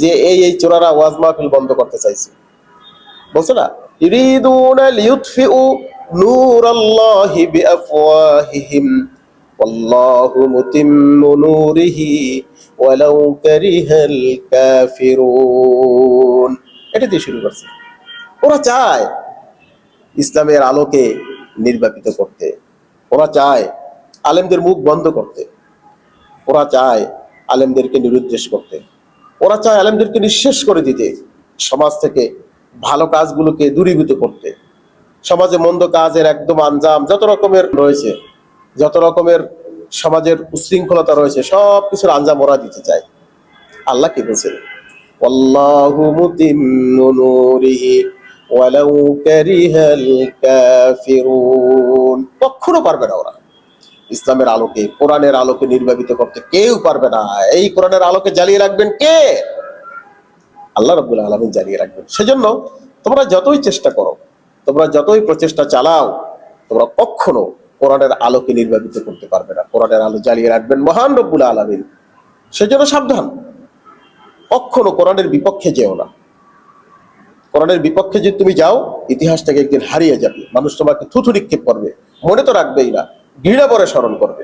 যে এই এই চোরারা ওয়াজ মাহফিল বন্ধ করতে চাইছে বলছে না ইরিদুনা লিউতফিউ নূরাল্লাহি বিআফওয়াহিহিম والله متم نوره ولو كره الكافرون এটা দিয়ে শুরু করছে ওরা চায় ইসলামের আলোকে নির্বাপিত করতে ওরা চায় আলেমদের মুখ বন্ধ করতে ওরা চায় আলেমদেরকে নিরুদ্দেশ করতে ওরা চায় আলেমদেরকে নিঃশেষ করে দিতে, সমাজ থেকে ভালো কাজগুলোকে দূরীভূত করতে। সমাজে মন্দ কাজের একদম আঞ্জাম যত রকমের রয়েছে, যত রকমের সমাজের উশৃঙ্খলতা রয়েছে, সব কিছুর আঞ্জাম ওরা দিতে চায়। আল্লাহ কি বলছেন? কখনো পারবে না ওরা। ইসলামের আলোকে, কোরআনের আলোকে নির্বাপিত করতে কেউ পারবে না। এই কোরআনের আলোকে জ্বালিয়ে রাখবেন কে? আল্লাহ রব্বুল আলমিন জ্বালিয়ে রাখবেন। সেজন্য তোমরা যতই চেষ্টা করো, তোমরা যতই প্রচেষ্টা চালাও, তোমরা কখনো কোরআনের আলোকে নির্বাপিত করতে পারবে না। কোরআনের আলো জ্বালিয়ে রাখবেন মহান রব্বুল আলমিন। সেজন্য সাবধান। কখনো কোরআনের বিপক্ষে যেও না। কোরআনের বিপক্ষে যদি তুমি যাও, ইতিহাস থেকে একদিন হারিয়ে যাবে। মানুষ তোমাকে থুথু নিক্ষেপ করবে। মনে তো রাখবেই না। ঘৃণা করে স্মরণ করবে।